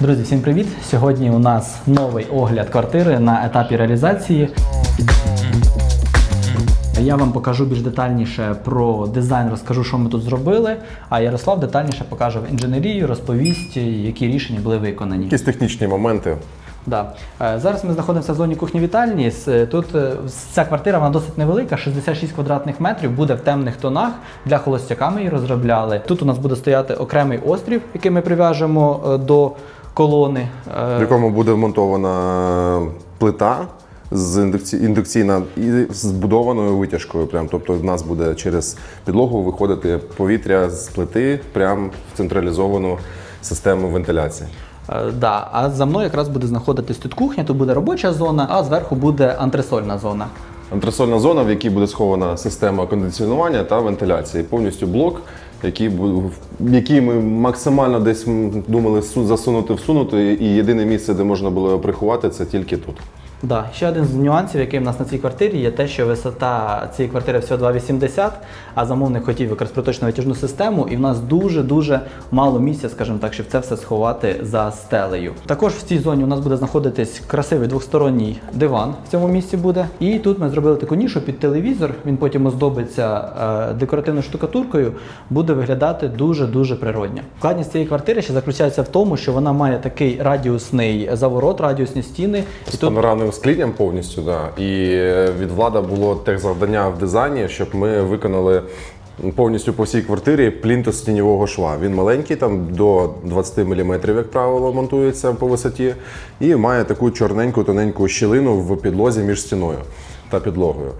Друзі, всім привіт! Сьогодні у нас новий огляд квартири на етапі реалізації. Я вам покажу більш детальніше про дизайн, розкажу, що ми тут зробили. А Ярослав детальніше покаже інженерію, розповість, які рішення були виконані. Якісь технічні моменти. Да. Е, Зараз ми знаходимося в зоні кухні-вітальні. Тут е, ця квартира вона досить невелика, 66 квадратних метрів, буде в темних тонах. Для холостяка ми її розробляли. Тут у нас буде стояти окремий острів, який ми прив'яжемо е, до колони. Е, в якому буде вмонтована плита з індукційна і збудованою витяжкою. Прям. Тобто в нас буде через підлогу виходити повітря з плити прямо в централізовану систему вентиляції. Е, Да, а за мною якраз буде знаходитись тут кухня, тут буде робоча зона, а зверху буде антресольна зона. Антресольна зона, в якій буде схована система кондиціонування та вентиляції. Повністю блок, в який ми максимально десь думали су- засунути, всунути, і єдине місце, де можна було його приховати, це тільки тут. Да. Ще один з нюансів, який в нас на цій квартирі, є те, що висота цієї квартири всього 2,80, а замовник хотів якраз витяжну систему, і в нас дуже-дуже мало місця, скажімо так, щоб це все сховати за стелею. Також в цій зоні у нас буде знаходитись красивий двосторонній диван в цьому місці буде. І тут ми зробили таку нішу під телевізор. Він потім оздобиться е, декоративною штукатуркою, буде виглядати дуже-дуже природньо. Складність цієї квартири ще заключається в тому, що вона має такий радіусний заворот, радіусні стіни. І З панорамним клінням повністю, да. І е, від влада було тех завдання в дизайні, щоб ми виконали повністю по всій квартирі плінтус тіньового шва. Він маленький, там до 20 мм, як правило, монтується по висоті, і має таку чорненьку тоненьку щілину в підлозі між стіною та підлогою.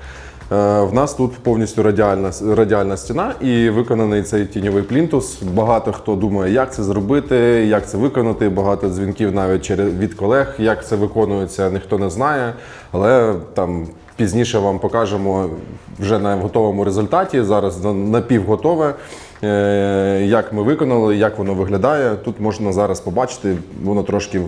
Е, В нас тут повністю радіальна, радіальна стіна і виконаний цей тіньовий плінтус. Багато хто думає, як це зробити, як це виконати. Багато дзвінків навіть через від колег, як це виконується, ніхто не знає. Але там пізніше вам покажемо вже на готовому результаті. Зараз напівготове. е, Як ми виконали, як воно виглядає. Тут можна зараз побачити, воно трошки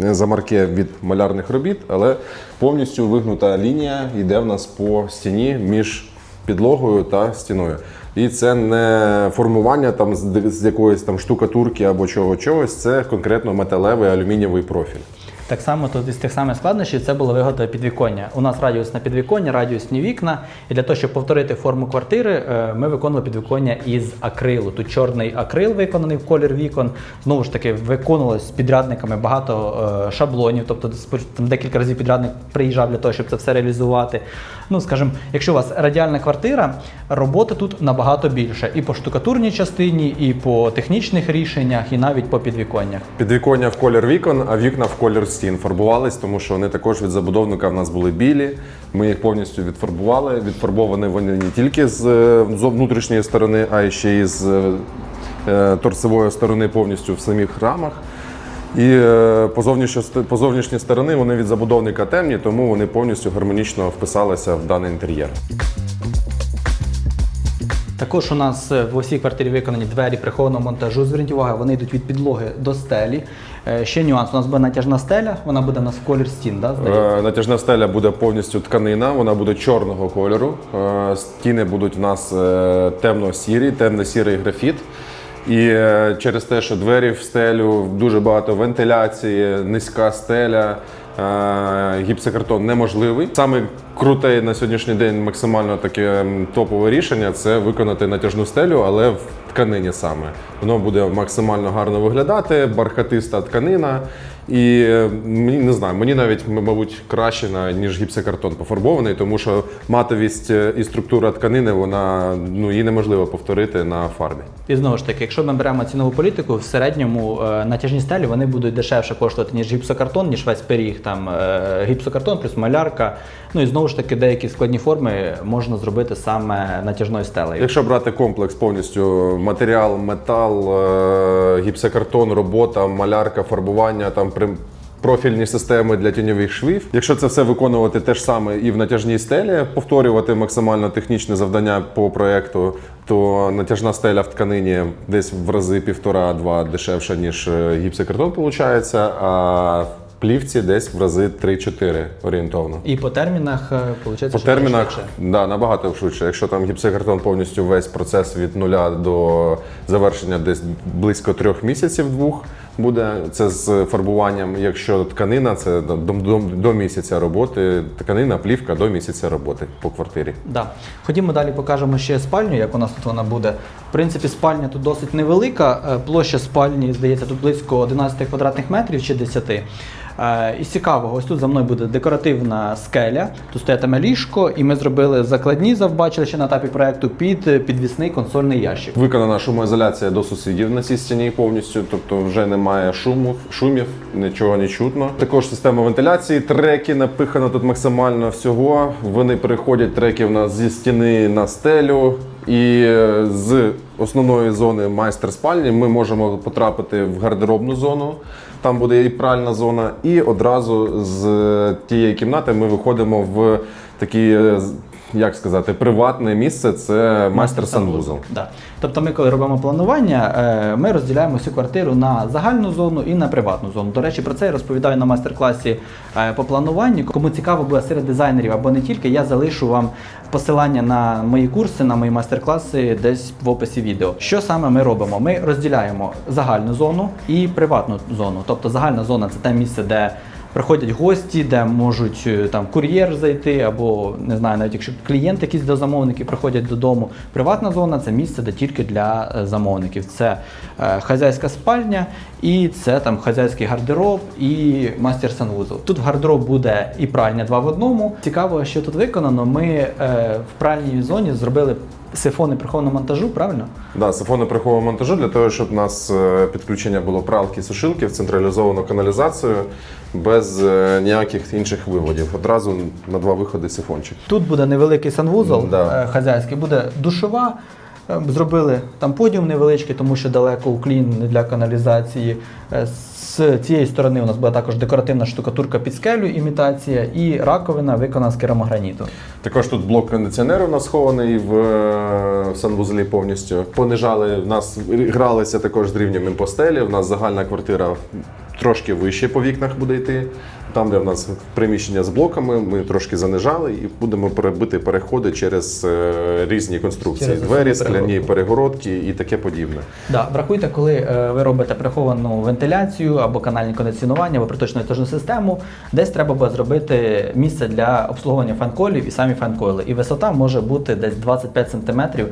замарке від малярних робіт, але повністю вигнута лінія йде в нас по стіні між підлогою та стіною. І це не формування там з якоїсь там штукатурки або чого чогось, це конкретно металевий алюмінієвий профіль. Так само тут із тих самих складнощів це було вигода підвіконня. У нас радіусне підвіконня, радіусні вікна. І для того, щоб повторити форму квартири, е, ми виконували підвіконня із акрилу. Тут чорний акрил виконаний в колір вікон. Знову ж таки, виконувалось з підрядниками багато е, шаблонів. Тобто там декілька разів підрядник приїжджав для того, щоб це все реалізувати. Ну, скажімо, якщо у вас радіальна квартира, роботи тут набагато більше. І по штукатурній частині, і по технічних рішеннях, і навіть по підвіконнях. Підвіконня в колір вікон, а вікна в колір стін фарбувались, тому що вони також від забудовника в нас були білі. Ми їх повністю відфарбували. Відфарбовані вони не тільки з е, з внутрішньої сторони, а й ще й з е, е, торцевої сторони повністю в самих рамах. І е, по зовнішньої, по зовнішній сторони вони від забудовника темні, тому вони повністю гармонічно вписалися в даний інтер'єр. Також у нас е, в усій квартирі виконані двері прихованого монтажу. Зверніть увагу, вони йдуть від підлоги до стелі. Е, Ще нюанс: у нас буде натяжна стеля, вона буде у нас в колір стін. Да? Е, Натяжна стеля буде повністю тканина, вона буде чорного кольору. Стіни будуть у нас темно-сірі, темно-сірий графіт. І через те, що двері в стелю, дуже багато вентиляції, низька стеля, гіпсокартон неможливий. Саме круте на сьогоднішній день максимально таке топове рішення це виконати натяжну стелю, але в тканині саме. Воно буде максимально гарно виглядати, бархатиста тканина. І е, мені не знаю, мені навіть мабуть краще на- ніж гіпсокартон пофарбований, тому що матовість е, і структура тканини вона ну її неможливо повторити на фарбі. І знову ж таки, якщо ми беремо цінову політику, в середньому е, натяжні стелі вони будуть дешевше коштувати, ніж гіпсокартон, ніж весь пиріг. Там гіпсокартон плюс малярка. Ну і знову ж таки, деякі складні форми можна зробити саме натяжною стелею. Якщо брати комплекс повністю матеріал, метал, е, гіпсокартон, робота, малярка, фарбування, там при- профільні системи для тіньових швів. Якщо це все виконувати те ж саме і в натяжній стелі, повторювати максимально технічне завдання по проекту, то натяжна стеля в тканині десь в рази півтора-два дешевша, ніж е, гіпсокартон, виходить, а плівці десь в рази 3-4 орієнтовно. І по термінах, е, виходить, По термінах швидше. да, набагато швидше. Якщо там гіпсокартон повністю весь процес від нуля до завершення десь близько трьох місяців двох, буде це з фарбуванням. Якщо тканина, це до, до, до місяця роботи. Тканина, плівка до місяця роботи по квартирі. Да. Ходімо далі, покажемо ще спальню, як у нас тут вона буде. В принципі, спальня тут досить невелика. Е, Площа спальні, здається, тут близько 11 квадратних метрів чи 10. Е, І цікавого, ось тут за мною буде декоративна скеля. Тут стоятиме ліжко, і ми зробили закладні, завбачили ще на етапі проекту під е, підвісний консольний ящик. Виконана шумоізоляція до сусідів на цій стіні повністю, тобто вже немає шуму, шумів, нічого не чутно. Також система вентиляції, треки напихано тут максимально всього. Вони переходять треки в нас зі стіни на стелю. І е, з основної зони майстер спальні ми можемо потрапити в гардеробну зону. Там буде і пральна зона, і одразу з тієї кімнати ми виходимо в такий, е, як сказати, приватне місце. Це майстер санвузол. Да. Тобто ми, коли робимо планування, е, ми розділяємо всю квартиру на загальну зону і на приватну зону. До речі, про це я розповідаю на майстер-класі е, по плануванню. Кому цікаво буде серед дизайнерів або не тільки, я залишу вам посилання на мої курси, на мої майстер-класи десь в описі відео. Що саме ми робимо? Ми розділяємо загальну зону і приватну зону. Тобто загальна зона це те місце, де Приходять гості, де можуть е, там кур'єр зайти, або не знаю, навіть якщо клієнти якісь до замовників приходять додому. Приватна зона це місце, де тільки для е, замовників. Це е, хазяйська спальня, і це там хазяйський гардероб і мастер санвузол. Тут в гардероб буде і пральня два в одному. Цікаво, що тут виконано. Ми е, в пральній зоні зробили сифони прихованого монтажу, правильно? Да, сифони прихового монтажу для того, щоб у нас е, підключення було пралки сушилки в централізовану каналізацію без е, ніяких інших виводів. Одразу на два виходи сифончик. Тут буде невеликий санвузол Да. е, хазяйський, буде душова. Зробили там подіум невеличкий, тому що далеко уклін для каналізації. З цієї сторони у нас була також декоративна штукатурка під скелю, імітація, і раковина виконана з керамограніту. Також тут блок кондиціонеру у нас схований в, е, в санвузлі повністю. Понижали, в нас гралися також з рівнем імпостелі. У нас загальна квартира трошки вище по вікнах буде йти. Там, де в нас приміщення з блоками, ми трошки занижали і будемо перебити переходи через е, різні конструкції: Через двері, скляні перегородки і таке подібне. Да, врахуйте, коли е, ви робите приховану вентиляцію або канальне кондиціонування, або приточну етажну систему, десь треба буде зробити місце для обслуговування фанколів і самі фанкойли. І висота може бути десь 25 см е,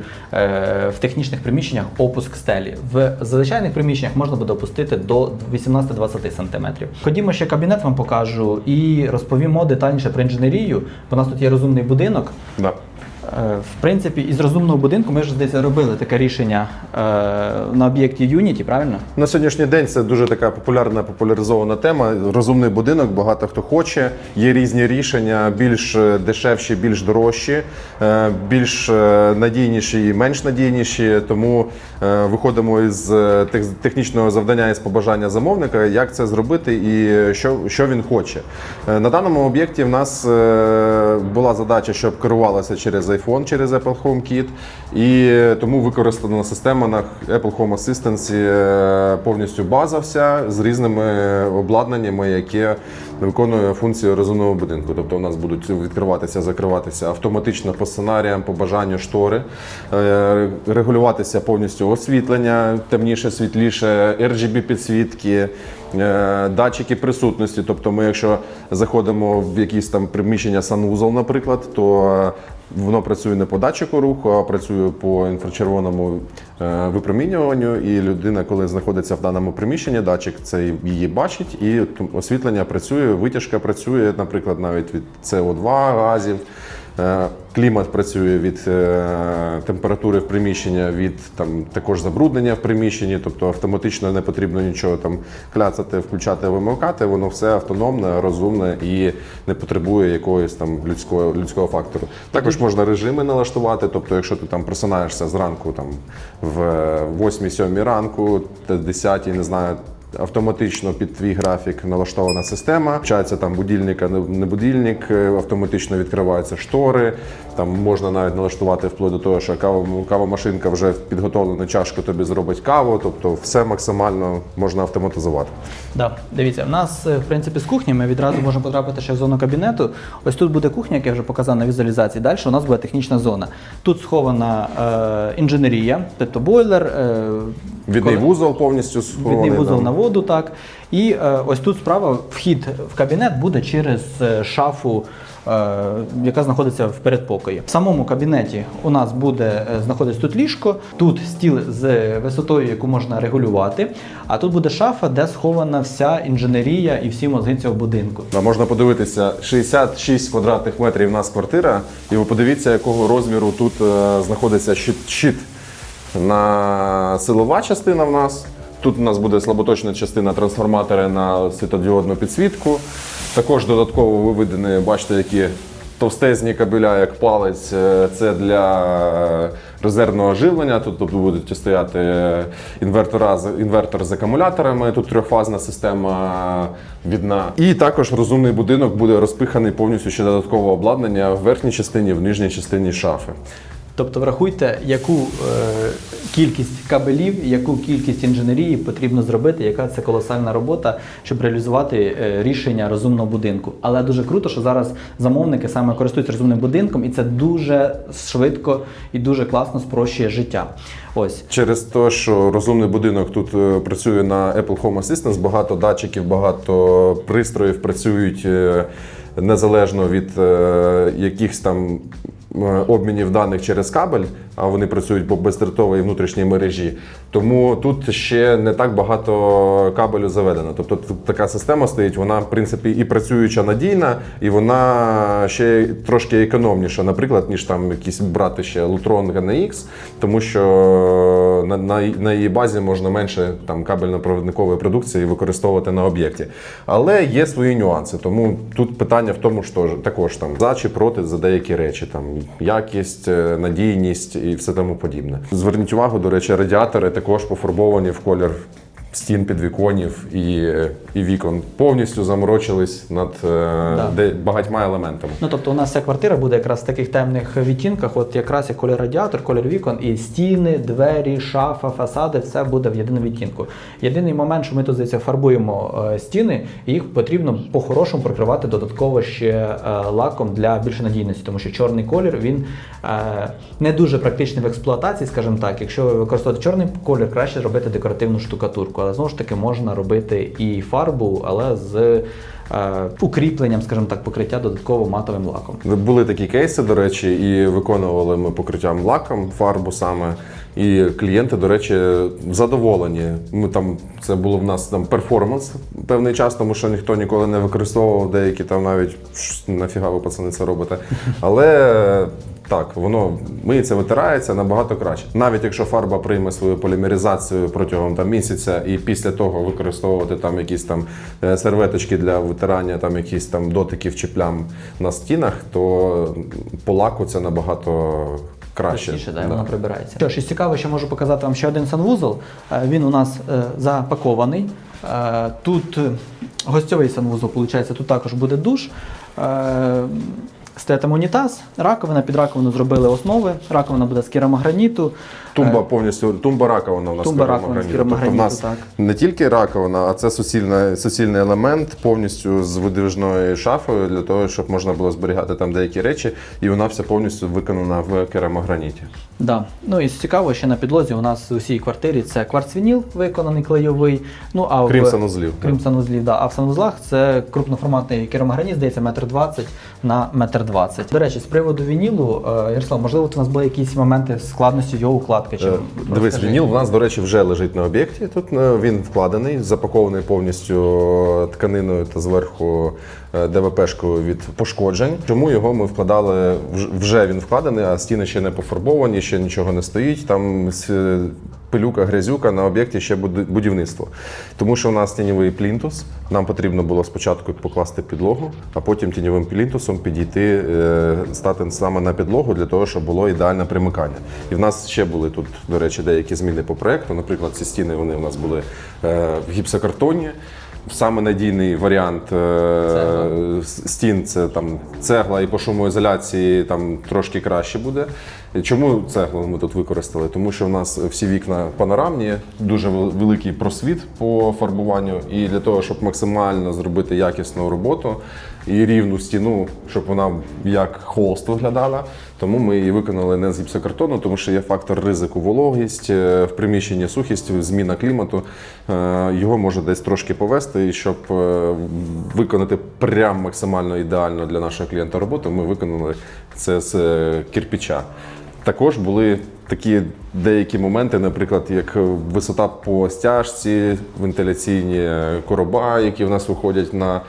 в технічних приміщеннях опуск стелі. В звичайних приміщеннях можна буде опустити до 18-20 см. Ходімо ще кабінет вам покажу і розповімо детальніше про інженерію. Бо у нас тут є розумний будинок. Да. Е, В принципі, із розумного будинку ми ж десь робили таке рішення е, на об'єкті Unity, правильно? На сьогоднішній день це дуже така популярна популяризована тема. Розумний будинок, багато хто хоче. Є різні рішення, більш е, дешевші, більш дорожчі, більш надійніші і менш надійніші. Тому виходимо із технічного завдання із побажання замовника, як це зробити і що, що він хоче. На даному об'єкті в нас була задача, щоб керувалося через iPhone, через Apple HomeKit, і тому використана система на Apple Home Assistant е, повністю база вся з різними обладнаннями, яке виконує функцію розумного будинку. Тобто у нас будуть відкриватися, закриватися автоматично по сценаріям, по бажанню штори, е, регулюватися повністю освітлення, темніше, світліше, RGB підсвітки. Е, Датчики присутності, тобто ми, якщо заходимо в якісь там приміщення санвузол, наприклад, то е, воно працює не по датчику руху, а працює по інфрачервоному е, випромінюванню. І людина, коли знаходиться в даному приміщенні, датчик це її бачить, і освітлення працює, витяжка працює, наприклад, навіть від СО2 газів. Е, Клімат працює від е, температури в приміщення, від там також забруднення в приміщенні, тобто автоматично не потрібно нічого там кляцати, включати, вимикати. Воно все автономне, розумне і не потребує якогось там людського людського фактору. Також можна режими налаштувати. Тобто, якщо ти там просинаєшся зранку, там в 8-7 ранку, та 10, не знаю. Автоматично під твій графік налаштована система. Включається там будильник, а не будильник, е, автоматично відкриваються штори. Там можна навіть налаштувати вплоть до того, що кава, кавомашинка вже в підготовлену чашку тобі зробить каву. Тобто все максимально можна автоматизувати. Да. Дивіться, в нас, е, в принципі, з кухні ми відразу можемо потрапити ще в зону кабінету. Ось тут буде кухня, як я вже показав на візуалізації. Далі у нас буде технічна зона. Тут схована е, інженерія, тобто бойлер, е, Відний Коли- вузол повністю схований. Відний вузол на воду, так. І е, ось тут справа вхід в кабінет буде через е, шафу, е, яка знаходиться в передпокої. В самому кабінеті у нас буде знаходитись тут ліжко, тут стіл з висотою, яку можна регулювати. А тут буде шафа, де схована вся інженерія і всі мозги цього будинку. Можна подивитися 66 квадратних метрів у нас квартира, і ви подивіться, якого розміру тут знаходиться щит, щит. На силова частина в нас. Тут у нас буде слаботочна частина трансформатори на світодіодну підсвітку. Також додатково виведені, бачите, які товстезні кабеля, як палець. Е, Це для резервного живлення. Тут тобто, будуть стояти інвертора, з- інвертор з акумуляторами. Тут трьохфазна система відна. І також розумний будинок буде розпиханий повністю ще додаткове обладнання в верхній частині, в нижній частині шафи. Тобто врахуйте, яку е, кількість кабелів, яку кількість інженерії потрібно зробити, яка це колосальна робота, щоб реалізувати е, рішення розумного будинку. Але дуже круто, що зараз замовники саме користуються розумним будинком, і це дуже швидко і дуже класно спрощує життя. Ось. Через те, що розумний будинок тут е, працює на Apple Home Assistant, багато датчиків, багато пристроїв працюють е, незалежно від е, якихось там обмінів даних через кабель, а вони працюють по бездротовій внутрішній мережі. Тому тут ще не так багато кабелю заведено. Тобто тут така система стоїть, вона в принципі і працююча надійна, і вона ще трошки економніша, наприклад, ніж там якісь брати ще Lutron GNX, тому що на, на, на її базі можна менше там кабельно-провідникової продукції використовувати на об'єкті. Але є свої нюанси. Тому тут питання в тому, що також там за чи проти за деякі речі, там якість, е, надійність і все тому подібне. Зверніть увагу, до речі, радіатори також пофарбовані в колір. Стін підвіконів і, і вікон повністю заморочились над е, де, багатьма елементами. Ну тобто у нас вся квартира буде якраз в таких темних відтінках, от якраз як колір радіатор, колір вікон, і стіни, двері, шафа, фасади, все буде в єдиному відтінку. Єдиний момент, що ми тут здається, фарбуємо е, стіни, і їх потрібно по-хорошому прикривати додатково ще е, лаком для більш надійності, тому що чорний колір він не дуже практичний в експлуатації, скажімо так. Якщо ви використовуєте чорний колір, краще зробити декоративну штукатурку. Але знову ж таки можна робити і фарбу, але з е, укріпленням, скажімо так, покриття додатково матовим лаком. Були такі кейси, до речі, і виконували ми покриттям лаком фарбу саме. І клієнти, до речі, задоволені. Ми там це було в нас там перформанс певний час, тому що ніхто ніколи не використовував деякі там навіть «Ш, нафіга ви пацани це робите. Але так, воно миється, витирається набагато краще. Навіть якщо фарба прийме свою полімеризацію протягом там місяця, і після того використовувати там якісь там е, серветочки для витирання, там якісь там дотиків чи плям на стінах, то по лаку це набагато краще. Точніше, да, Да. вона прибирається. Що ж, із цікаво, що можу показати вам ще один санвузол. Е, Він у нас е, запакований. Е, Тут гостьовий санвузол, виходить, тут також буде душ. Стоятиме унітаз, раковина, під раковину зробили основи. Раковина буде з керамограніту. Тумба Е, повністю, тумба раковина у нас Тумба раковина з керамограніту. Тобто в нас так. не тільки раковина, а це суцільна, суцільний елемент повністю з видвижною шафою для того, щоб можна було зберігати там деякі речі, і вона вся повністю виконана в керамограніті. Да. Ну і цікаво, що на підлозі у нас у всій квартирі це кварцвініл виконаний клейовий. Ну, а Крім в... санузлів. Крім санузлів, да. А в санузлах це крупноформатний керамограніт, здається, метр двадцять на метр двадцять. До речі, з приводу вінілу, е, Ярослав, можливо, у нас були якісь моменти складності його укладки? Чи Е, Дивись, вініл в нас, до речі, вже лежить на об'єкті. Тут е, він вкладений, запакований повністю тканиною та зверху е, ДВПшкою від пошкоджень. Чому його ми вкладали? Вже він вкладений, а стіни ще не пофарбовані, ще нічого не стоїть. Там пилюка, грязюка на об'єкті ще будівництво. Тому що у нас тіньовий плінтус. Нам потрібно було спочатку покласти підлогу, а потім тіньовим плінтусом підійти, е, стати саме на підлогу для того, щоб було ідеальне примикання. І в нас ще були тут, до речі, деякі зміни по проекту. Наприклад, ці стіни вони у нас були е, в гіпсокартоні. Саме надійний варіант е, Цегла. стін це там цегла і по шумоізоляції там трошки краще буде. Чому цеглу ми тут використали? Тому що в нас всі вікна панорамні, дуже великий просвіт по фарбуванню. І для того, щоб максимально зробити якісну роботу і рівну стіну, щоб вона як холст виглядала, тому ми її виконали не з гіпсокартону, тому що є фактор ризику вологість, е, в приміщенні сухість, зміна клімату. Е, Його може десь трошки повести, і щоб е, виконати прям максимально ідеально для нашого клієнта роботу, ми виконали це з кирпича. Також були такі деякі моменти, наприклад, як висота по стяжці, вентиляційні короба, які в нас виходять на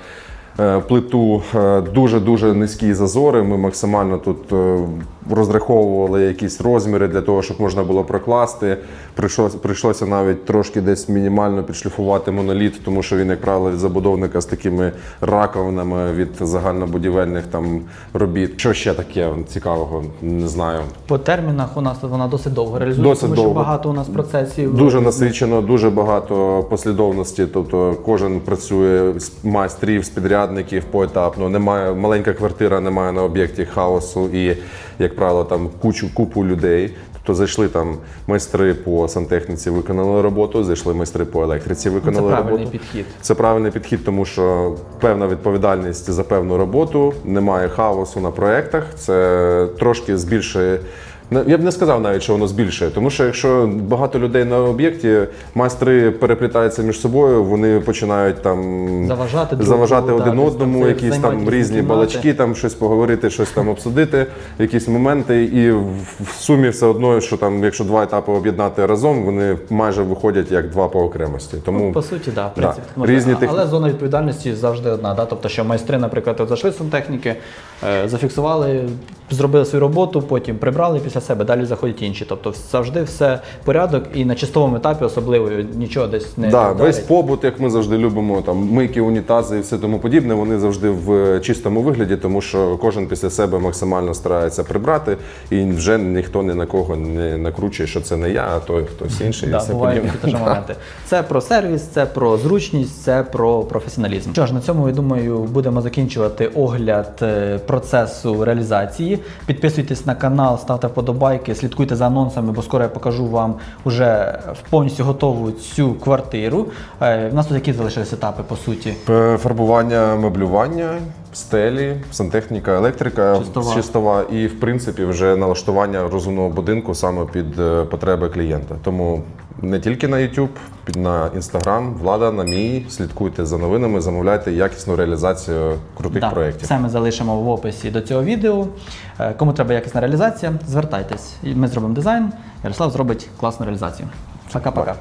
плиту, е, дуже-дуже низькі зазори. Ми максимально тут е, розраховували якісь розміри для того, щоб можна було прокласти. Прийшлося, прийшлося навіть трошки десь мінімально підшліфувати моноліт, тому що він, як правило, від забудовника з такими раковинами від загальнобудівельних там робіт. Що ще таке цікавого? Не знаю. По термінах у нас вона досить довго реалізується, Досить тому що довго. багато у нас процесів. Дуже насичено, дуже багато послідовності. Тобто кожен працює з майстрів, з підрядників поетапно. Немає маленька квартира, немає на об'єкті хаосу і, як правило, там кучу купу людей. Тобто зайшли там майстри по сантехніці, виконали роботу, зайшли майстри по електриці, Це виконали правильний роботу. підхід. Це правильний підхід, тому що певна відповідальність за певну роботу, немає хаосу на проєктах. Це трошки збільшує. Ну, Я б не сказав навіть, що воно збільшує, тому що якщо багато людей на об'єкті, майстри переплітаються між собою, вони починають там Заважати заважати другу, один да, одному, це якісь там різні кімнати. балачки, там щось поговорити, щось там обсудити, якісь моменти. І в сумі все одно, що там, якщо два етапи об'єднати разом, вони майже виходять як два по окремості. Тому Ну, по суті, да, в Да. принципі, можна. Різні А- техні- але зона відповідальності завжди одна. Да? Тобто, що майстри, наприклад, от зайшли з сантехніки, е, зафіксували, зробили свою роботу, потім прибрали після себе, далі заходять інші. Тобто завжди все порядок і на чистовому етапі особливо нічого десь не Да, вдарить. весь побут, як ми завжди любимо, там мийки, унітази і все тому подібне, вони завжди в чистому вигляді, тому що кожен після себе максимально старається прибрати, і вже ніхто ні на кого не накручує, що це не я, а той хтось інший. і все бувають подібне. такі теж моменти. Це про сервіс, це про зручність, це про професіоналізм. Що ж, на цьому я думаю, будемо закінчувати огляд е, процесу реалізації. Підписуйтесь на канал, ставте вподобайки, слідкуйте за анонсами, бо скоро я покажу вам уже повністю готову цю квартиру. У нас тут які залишились етапи по суті. Фарбування, меблювання, стелі, сантехніка, електрика, Чистова. чистова і, в принципі, вже налаштування розумного будинку саме під е, потреби клієнта. Тому не тільки на YouTube, на Instagram, влада на мій. Слідкуйте за новинами, замовляйте якісну реалізацію крутих Да, проєктів. Все ми залишимо в описі до цього відео. Е, Кому треба якісна реалізація, звертайтесь. Ми зробимо дизайн. Ярослав зробить класну реалізацію. Пока-пока.